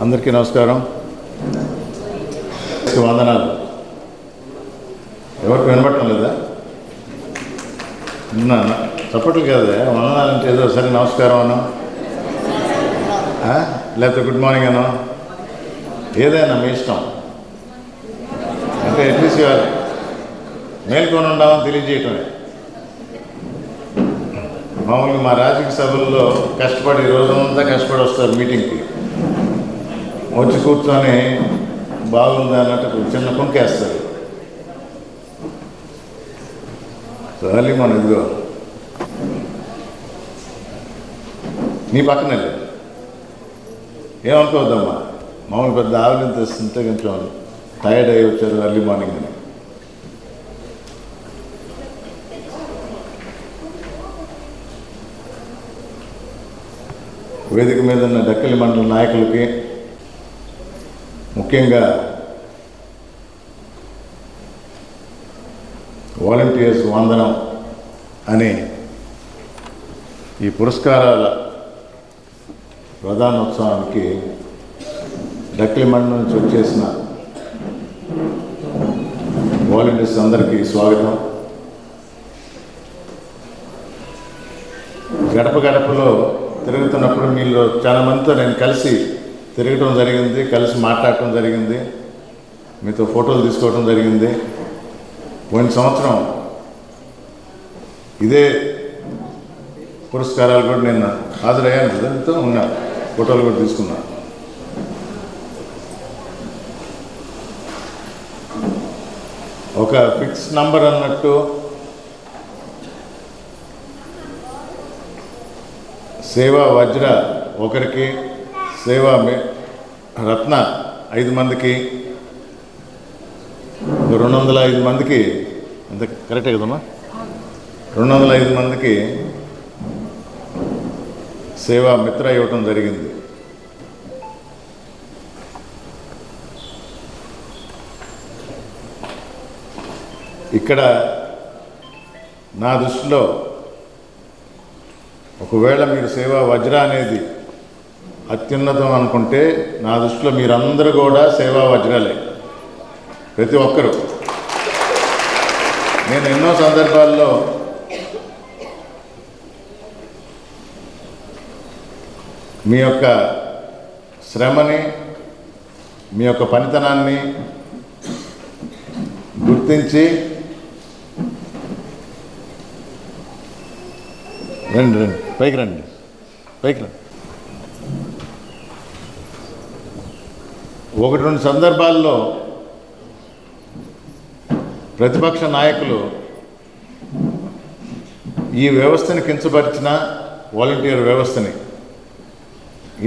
అందరికీ నమస్కారం. వందనాలు. ఎవరికి వినపడటం లేదా? విన్నాను చప్పట్లు కదా. వందనాలు అంటే ఏదో సరే నమస్కారం అను లేకపోతే గుడ్ మార్నింగ్ అను ఏదైనా మీ ఇష్టం. అంటే ఎట్లీస్ట్ ఇవ్వాలి మేల్కొని ఉండాలని తెలియజేయటమే. మామూలుగా మా రాజకీయ సభల్లో కష్టపడి రోజంతా కష్టపడి వస్తారు మీటింగ్కి. వచ్చి కూర్చొని బాగుంది అన్నట్టు చిన్న కుంకేస్తారు చాలి మన ఇదిగో. నీ పక్కన ఏమనుకోవద్దమ్మా? మామూలు పెద్ద ఆవిడని తెస్తుంటే కొంచెం టైర్డ్ అయ్యి వచ్చారు ఎర్లీ మార్నింగ్ అని. వేదిక మీద ఉన్న డక్కలి మండల నాయకులకి ముఖ్యంగా వాలంటీర్స్ వందనం అని ఈ పురస్కారాల ప్రధానోత్సవానికి డక్లిమండ్ నుంచి వచ్చేసిన వాలంటీర్స్ అందరికీ స్వాగతం. గడప గడపలో తిరుగుతున్నప్పుడు మీలో చాలామందితో నేను కలిసి తిరగటం జరిగింది కలిసి మాట్లాడటం జరిగింది మీతో ఫోటోలు తీసుకోవడం జరిగింది. పోయిన సంవత్సరం ఇదే పురస్కారాలు కూడా నేను హాజరయ్యాను. దానితో ఉన్నా ఫోటోలు కూడా తీసుకున్నా. ఒక ఫిక్స్ నంబర్ అన్నట్టు సేవా వజ్ర ఒకరికి సేవా రత్న ఐదు మందికి రెండు వందల ఐదు మందికి అంత కరెక్టే కదమ్మా? రెండు వందల ఐదు మందికి సేవా మిత్ర ఇవ్వటం జరిగింది. ఇక్కడ నా దృష్టిలో ఒకవేళ మీరు సేవా వజ్ర అనేది అత్యున్నతం అనుకుంటే నా దృష్టిలో మీరందరూ కూడా సేవా వజ్రాలే ప్రతి ఒక్కరూ. నేను ఎన్నో సందర్భాల్లో మీ యొక్క శ్రమని మీ యొక్క పనితనాన్ని గుర్తించి రండి రండి. పైకి రండి. పైకి రండి. ఒకటి రెండు సందర్భాల్లో ప్రతిపక్ష నాయకులు ఈ వ్యవస్థని కించపరిచిన వాలంటీర్ వ్యవస్థని.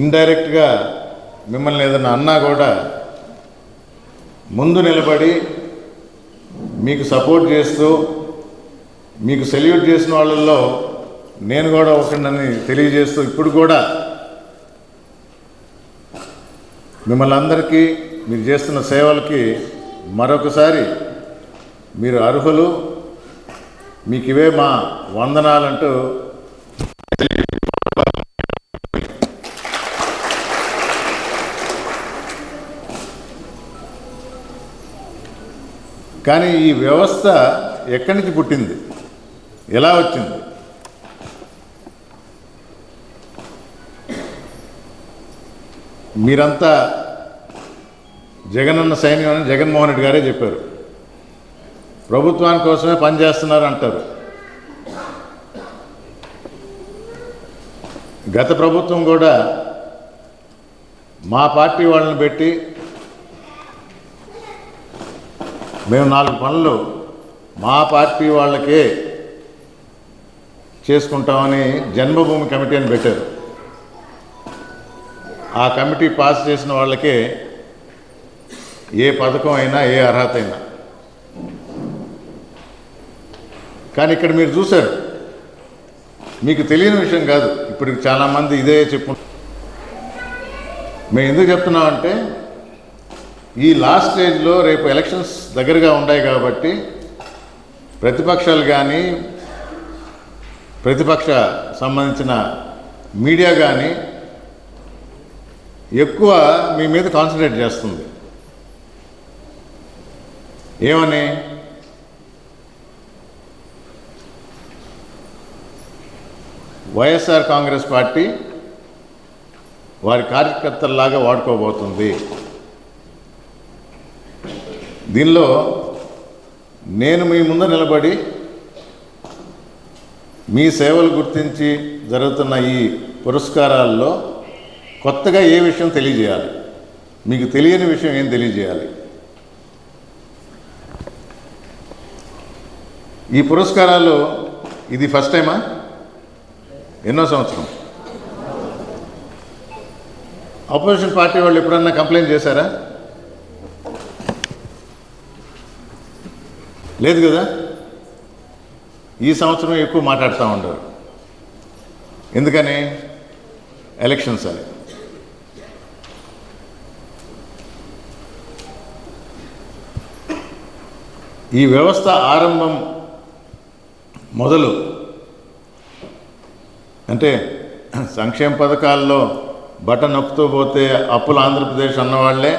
ఇండైరెక్ట్గా మిమ్మల్ని ఏదైనా అన్నా కూడా ముందు నిలబడి మీకు సపోర్ట్ చేస్తూ మీకు సెల్యూట్ చేసిన వాళ్ళల్లో నేను కూడా ఒకరినని తెలియజేస్తూ ఇప్పుడు కూడా మిమ్మల్ని అందరికీ మీరు చేస్తున్న సేవలకి మరొకసారి మీరు అర్హులు. మీకు ఇవే మా వందనాలంటూ కానీ ఈ వ్యవస్థ ఎక్కడి నుంచి పుట్టింది? ఎలా వచ్చింది? మీరంతా జగనన్న సైన్యం అని జగన్మోహన్ రెడ్డి గారే చెప్పారు. ప్రభుత్వాని కోసమే పనిచేస్తున్నారు అంటారు. గత ప్రభుత్వం కూడా మా పార్టీ వాళ్ళని పెట్టి మేము నాలుగు పనులు మా పార్టీ వాళ్ళకే చేసుకుంటామని జన్మభూమి కమిటీ అని పెట్టారు. ఆ కమిటీ పాస్ చేసిన వాళ్ళకే ఏ పథకం అయినా ఏ అర్హత అయినా. కానీ ఇక్కడ మీరు చూశారు. మీకు తెలియని విషయం కాదు. ఇప్పుడు చాలామంది ఇదే చెప్పు మేము ఎందుకు చెప్తున్నామంటే ఈ లాస్ట్ స్టేజ్లో రేపు ఎలక్షన్స్ దగ్గరగా ఉన్నాయి కాబట్టి ప్రతిపక్షాలు కానీ ప్రతిపక్ష సంబంధించిన మీడియా కానీ ఎక్కువ మీ మీద కాన్సన్ట్రేట్ చేస్తుంది. ఏమని? వైఎస్ఆర్ కాంగ్రెస్ పార్టీ వారి కార్యకర్తల్లాగా వాడుకోబోతుంది. దీనిలో నేను మీ ముందు నిలబడి మీ సేవలు గుర్తించి జరుగుతున్న ఈ పురస్కారాల్లో కొత్తగా ఏ విషయం తెలియజేయాలి? మీకు తెలియని విషయం ఏం తెలియజేయాలి? ఈ పురస్కారాలు ఇది ఫస్ట్ టైమా ఎన్నో సంవత్సరం? అపోజిషన్ పార్టీ వాళ్ళు ఎప్పుడన్నా కంప్లైంట్ చేశారా? లేదు కదా? ఈ సంవత్సరం ఎక్కువ మాట్లాడుతూ ఉండరు ఎందుకని? ఎలక్షన్స్ అని. ఈ వ్యవస్థ ఆరంభం మొదలు. అంటే సంక్షేమ పథకాల్లో బట నొక్కుతూ పోతే అప్పులు ఆంధ్రప్రదేశ్ అన్నవాళ్ళే.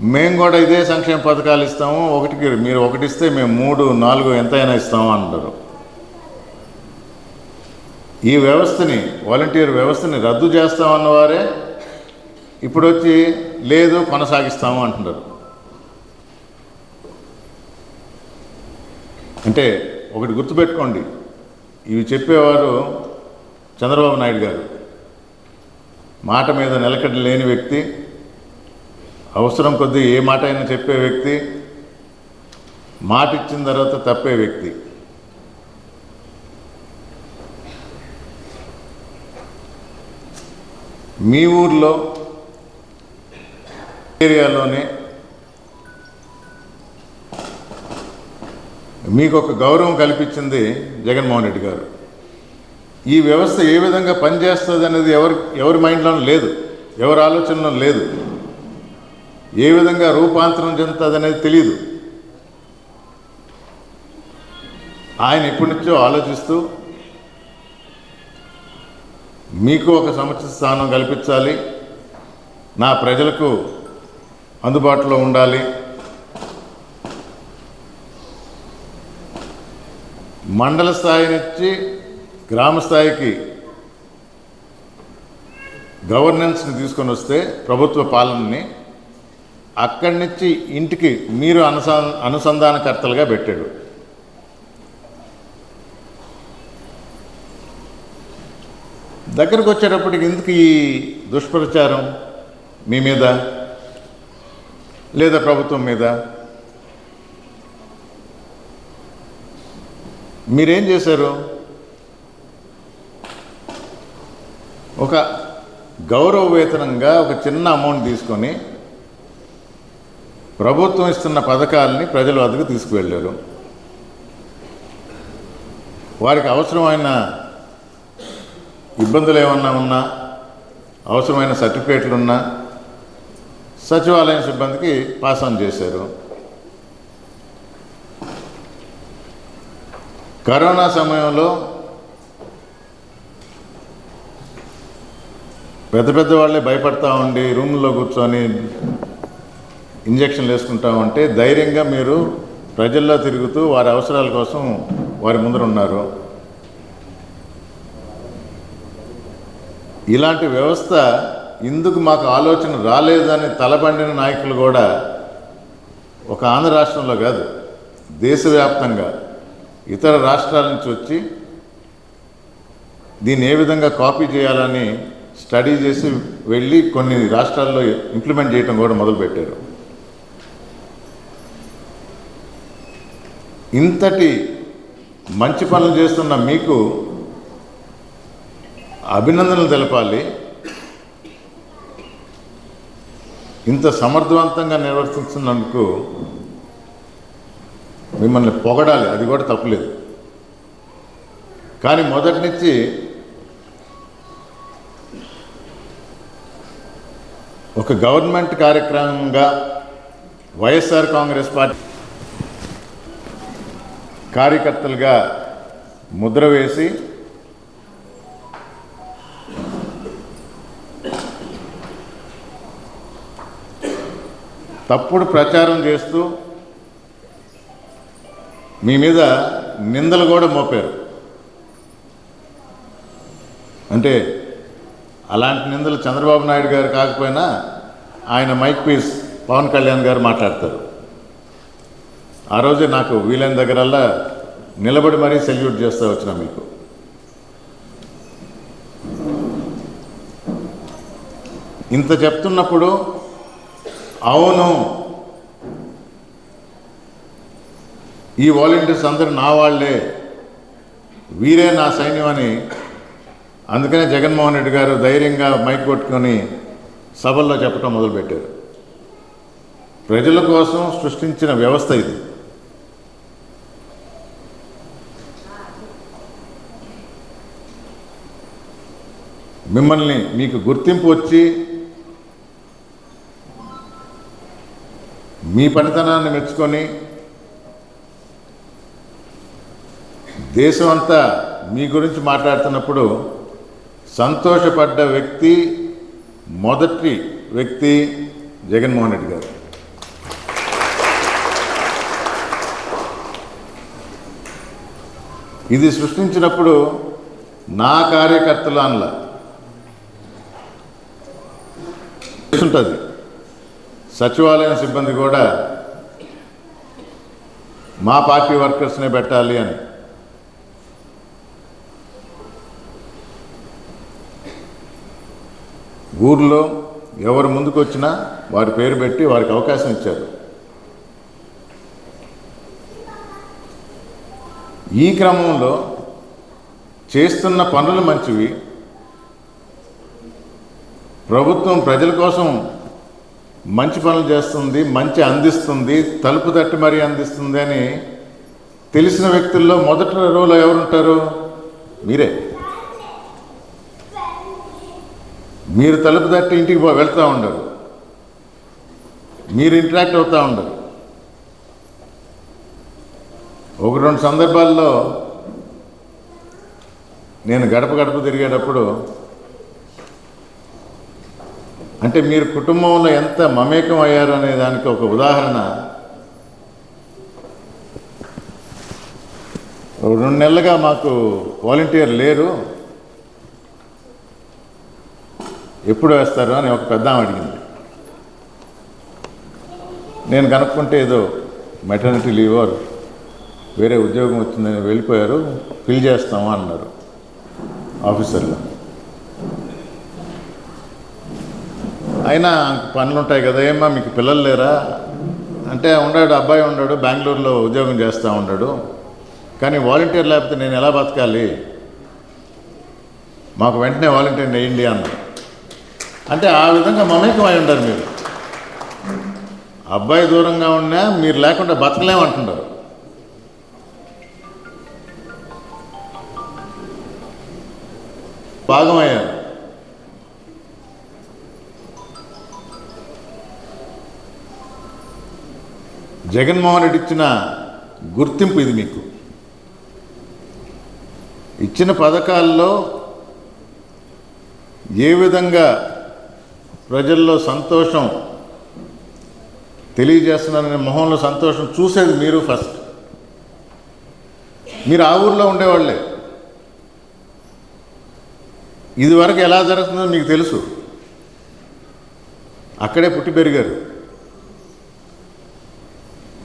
మేము కూడా ఇదే సంక్షేమ పథకాలు ఇస్తాము. ఒకటికి మీరు ఒకటి ఇస్తే మేము మూడు నాలుగు ఎంతైనా ఇస్తాము అంటారు. ఈ వ్యవస్థని వాలంటీర్ వ్యవస్థని రద్దు చేస్తామన్నవారే ఇప్పుడు వచ్చి లేదు కొనసాగిస్తాము అంటున్నారు. అంటే ఒకటి గుర్తుపెట్టుకోండి. ఇవి చెప్పేవారు చంద్రబాబు నాయుడు గారు. మాట మీద నిలకడ లేని వ్యక్తి అవసరం కొద్దీ ఏ మాట అయినా చెప్పే వ్యక్తి మాట ఇచ్చిన తర్వాత తప్పే వ్యక్తి. మీ ఊర్లో ఏరియాలోనే మీకు ఒక గౌరవం కల్పించింది జగన్మోహన్ రెడ్డి గారు. ఈ వ్యవస్థ ఏ విధంగా పనిచేస్తుంది అనేది ఎవరి ఎవరి మైండ్లోనూ లేదు. ఎవరి ఆలోచనలో లేదు. ఏ విధంగా రూపాంతరం చెందుతుంది అనేది తెలియదు ఆయన ఎప్పటి నుంచో ఆలోచిస్తూ మీకు ఒక సముచిత స్థానం కల్పించాలి. నా ప్రజలకు అందుబాటులో ఉండాలి. మండల స్థాయి నుంచి గ్రామ స్థాయికి గవర్నెన్స్ని తీసుకొని వస్తే ప్రభుత్వ పాలనని అక్కడి నుంచి ఇంటికి మీరు అనుసా అనుసంధానకర్తలుగా పెట్టాడు. దగ్గరకు వచ్చేటప్పటికి ఎందుకు ఈ దుష్ప్రచారం మీ మీద? లేదా ప్రభుత్వం మీద? మీరేం చేశారు? ఒక గౌరవ వేతనంగా ఒక చిన్న అమౌంట్ తీసుకొని ప్రభుత్వం ఇస్తున్న పథకాలని ప్రజల వద్దకు తీసుకువెళ్ళారు. వారికి అవసరమైన ఇబ్బందులు ఏమన్నా ఉన్నా అవసరమైన సర్టిఫికేట్లు ఉన్నా సచివాలయం సిబ్బందికి పాస్ ఆన్ చేశారు. కరోనా సమయంలో పెద్ద పెద్ద వాళ్ళే భయపడతా ఉండి రూమ్లో కూర్చొని ఇంజక్షన్లు వేసుకుంటా ఉంటే ధైర్యంగా మీరు ప్రజల్లో తిరుగుతూ వారి అవసరాల కోసం వారి ముందర ఉన్నారు. ఇలాంటి వ్యవస్థ ఇందుకు మాకు ఆలోచన రాలేదని తలబండిన నాయకులు కూడా ఒక ఆంధ్ర రాష్ట్రంలో కాదు దేశవ్యాప్తంగా ఇతర రాష్ట్రాల నుంచి వచ్చి దీన్ని ఏ విధంగా కాపీ చేయాలని స్టడీ చేసి వెళ్ళి కొన్ని రాష్ట్రాల్లో ఇంప్లిమెంట్ చేయటం కూడా మొదలుపెట్టారు. ఇంతటి మంచి పనులు చేస్తున్న మీకు అభినందనలు తెలపాలి. ఇంత సమర్థవంతంగా నిర్వర్తిస్తున్నందుకు మిమ్మల్ని పొగడాలి అది కూడా తప్పులేదు. కానీ మొదటి నుంచి ఒక గవర్నమెంట్ కార్యక్రమంగా వైఎస్ఆర్ కాంగ్రెస్ పార్టీ కార్యకర్తలుగా ముద్ర వేసి తప్పుడు ప్రచారం చేస్తూ మీ మీద నిందలు కూడా మోపారు. అంటే అలాంటి నిందలు చంద్రబాబు నాయుడు గారు కాకపోయినా ఆయన మైక్ పీస్ పవన్ కళ్యాణ్ గారు మాట్లాడతారు. ఆ రోజే నాకు వీలైన దగ్గరల్లా నిలబడి మరీ సెల్యూట్ చేస్తూ వచ్చిన మీకు. ఇంత చెప్తున్నప్పుడు అవును ఈ వాలంటీర్స్ అందరూ నా వాళ్ళే. వీరే నా సైన్యం అని అందుకనే జగన్మోహన్ రెడ్డి గారు ధైర్యంగా మైక్ కొట్టుకొని సభల్లో చెప్పడం మొదలుపెట్టారు. ప్రజల కోసం సృష్టించిన వ్యవస్థ ఇది. మిమ్మల్ని మీకు గుర్తింపు వచ్చి మీ పనితనాన్ని మెచ్చుకొని దేశం అంతా మీ గురించి మాట్లాడుతున్నప్పుడు సంతోషపడ్డ వ్యక్తి మొదటి వ్యక్తి జగన్మోహన్ రెడ్డి గారు. ఇది సృష్టించినప్పుడు నా కార్యకర్తలు అనలా. ఉంటుంది. సచివాలయం సిబ్బంది కూడా మా పార్టీ వర్కర్స్నే పెట్టాలి అని. ఊర్లో ఎవరు ముందుకు వచ్చినా వారి పేరు పెట్టి వారికి అవకాశం ఇచ్చారు. ఈ క్రమంలో చేస్తున్న పనులు మంచివి. ప్రభుత్వం ప్రజల కోసం మంచి పనులు చేస్తుంది మంచి అందిస్తుంది తలుపు తట్టి మరీ అందిస్తుంది అని తెలిసిన వ్యక్తుల్లో మొదటి రోలో ఎవరుంటారు? మీరే. మీరు తలుపు తట్టి ఇంటికి పో వెళ్తూ ఉండరు. మీరు ఇంటరాక్ట్ అవుతూ ఉండరు. ఒక రెండు సందర్భాల్లో నేను గడప గడప తిరిగేటప్పుడు అంటే మీరు కుటుంబంలో ఎంత మమేకం అయ్యారు అనే దానికి ఒక ఉదాహరణ. ఒక రెండు నెలలుగా మాకు వాలంటీర్ లేరు. ఎప్పుడు వేస్తారు అని ఒక పెద్ద అడిగింది. నేను కనుక్కుంటే ఏదో మెటర్నిటీ లీవ్ వేరే ఉద్యోగం వచ్చిందని వెళ్ళిపోయారు ఫిల్ చేస్తాము అన్నారు ఆఫీసర్లు. అయినా పనులు ఉంటాయి కదా ఏమ్మా మీకు పిల్లలు లేరా? అంటే ఉన్నాడు అబ్బాయి ఉన్నాడు బెంగళూరులో ఉద్యోగం చేస్తూ ఉన్నాడు. కానీ వాలంటీర్ లేకపోతే నేను ఎలా బతకాలి? మాకు వెంటనే వాలంటీర్ వేయండి అన్నారు. అంటే ఆ విధంగా మమేకం అయి ఉండరు మీరు. అబ్బాయి దూరంగా ఉన్నా మీరు లేకుండా బతకలేమంటున్నారు. భాగమయ్యారు. జగన్మోహన్ రెడ్డి ఇచ్చిన గుర్తింపు ఇది మీకు. ఇచ్చిన పథకాల్లో ఏ విధంగా ప్రజల్లో సంతోషం తెలియజేస్తున్నారనే మొహంలో సంతోషం చూసేది మీరు ఫస్ట్. మీరు ఆ ఊర్లో ఉండేవాళ్ళే. ఇది వరకు ఎలా జరుగుతుందో మీకు తెలుసు. అక్కడే పుట్టి పెరిగారు.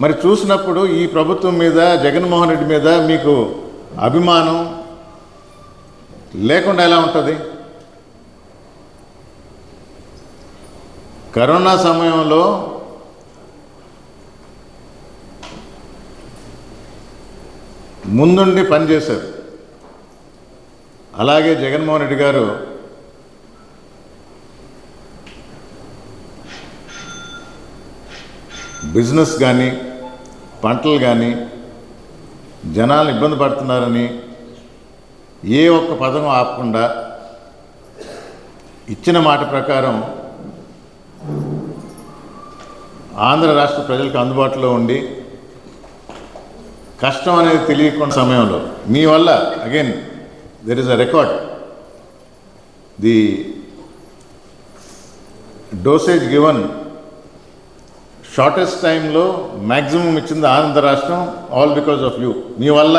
మరి చూసినప్పుడు ఈ ప్రభుత్వం మీద జగన్మోహన్ రెడ్డి మీద మీకు అభిమానం లేకుండా ఎలా ఉంటుంది? కరోనా సమయంలో ముందుండి పనిచేశారు. అలాగే జగన్మోహన్ రెడ్డి గారు బిజినెస్ కానీ పంటలు కానీ జనాలు ఇబ్బంది పడుతున్నారని ఏ ఒక్క పదం ఆపకుండా ఇచ్చిన మాట ప్రకారం ఆంధ్ర రాష్ట్ర ప్రజలకు అందుబాటులో ఉండి కష్టం అనేది తెలియకుండా సమయంలో. మీ వల్ల again there is a record the dosage given shortest టైంలో మ్యాక్సిమం ఇచ్చింది ఆంధ్ర రాష్ట్రం ఆల్ బికాజ్ ఆఫ్ యూ మీ వల్ల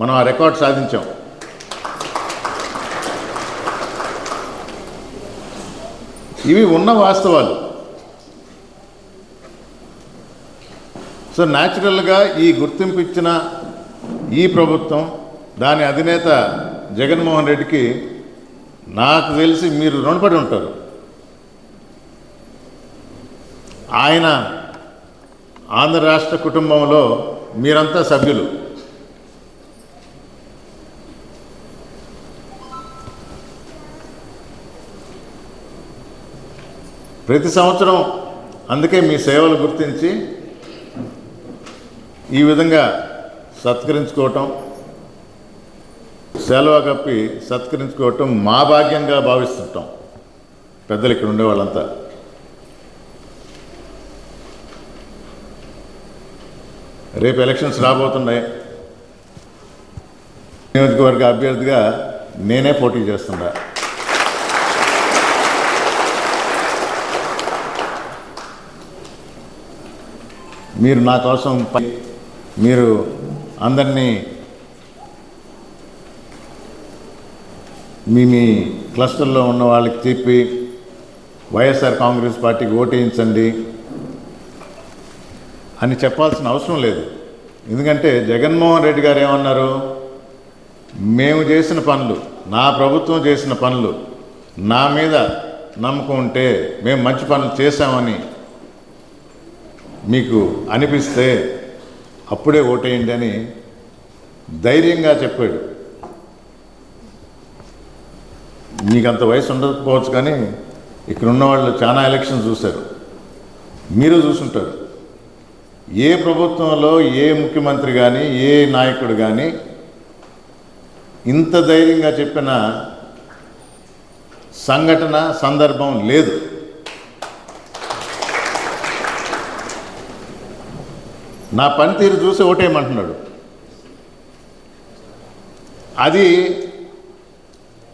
మనం ఆ రికార్డ్ సాధించాం. ఇవి ఉన్న వాస్తవాలు. సో న్యాచురల్గా ఈ గుర్తింపు ఇచ్చిన ఈ ప్రభుత్వం దాని అధినేత జగన్మోహన్ రెడ్డికి నాకు తెలిసి మీరు రుణపడి ఉంటారు. ఆయన ఆంధ్ర రాష్ట్ర కుటుంబంలో మీరంతా సభ్యులు. ప్రతి సంవత్సరం అందుకే మీ సేవలు గుర్తించి ఈ విధంగా సత్కరించుకోవటం సెలవు కప్పి సత్కరించుకోవటం మా భాగ్యంగా భావిస్తుంటాం. పెద్దలు ఇక్కడ ఉండే వాళ్ళంతా. రేపు ఎలక్షన్స్ రాబోతున్నాయి. నియోజకవర్గ అభ్యర్థిగా నేనే పోటీ చేస్తున్నా. మీరు నా కోసం పై మీరు అందరినీ మీ మీ క్లస్టర్లో ఉన్న వాళ్ళకి చెప్పి వైఎస్ఆర్ కాంగ్రెస్ పార్టీకి ఓటేయించండి అని చెప్పాల్సిన అవసరం లేదు. ఎందుకంటే జగన్మోహన్ రెడ్డి గారు ఏమన్నారు? మేము చేసిన పనులు నా ప్రభుత్వం చేసిన పనులు నా మీద నమ్మకం ఉంటే మేము మంచి పనులు చేశామని మీకు అనిపిస్తే అప్పుడే ఓటేయండి అని ధైర్యంగా చెప్పాడు. మీకు అంత వయసు ఉండకపోవచ్చు కానీ ఇక్కడ ఉన్న వాళ్ళు చాలా ఎలక్షన్స్ చూశారు. మీరు చూసుంటారు. ఏ ప్రభుత్వంలో ఏ ముఖ్యమంత్రి కానీ ఏ నాయకుడు కానీ ఇంత ధైర్యంగా చెప్పిన సంఘటన సందర్భం లేదు. నా పనితీరు చూసి ఓటేయమంటున్నాడు. అది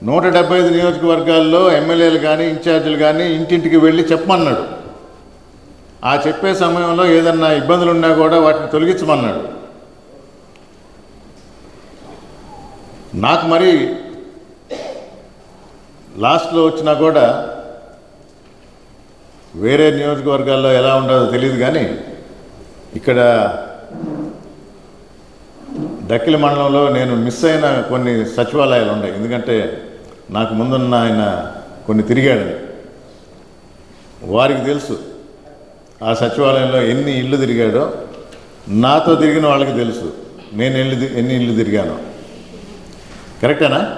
నూట డెబ్బై ఐదు నియోజకవర్గాల్లో ఎమ్మెల్యేలు కానీ ఇన్ఛార్జీలు కానీ ఇంటింటికి వెళ్ళి చెప్పమన్నాడు. ఆ చెప్పే సమయంలో ఏదన్నా ఇబ్బందులు ఉన్నా కూడా వాటిని తొలగించమన్నాడు. నాకు మరి లాస్ట్లో వచ్చినా కూడా వేరే నియోజకవర్గాల్లో ఎలా ఉండదో తెలియదు కానీ ఇక్కడ డక్కిల మండలంలో నేను మిస్ అయిన కొన్ని సచివాలయాలు ఉన్నాయి. ఎందుకంటే నాకు ముందున్న ఆయన కొన్ని తిరిగాడు. వారికి తెలుసు ఆ సచివాలయంలో ఎన్ని ఇళ్ళు తిరిగాడో. నాతో తిరిగిన వాళ్ళకి తెలుసు. నేను ఎన్ని ఎన్ని ఇళ్ళు తిరిగానో. కరెక్టేనా?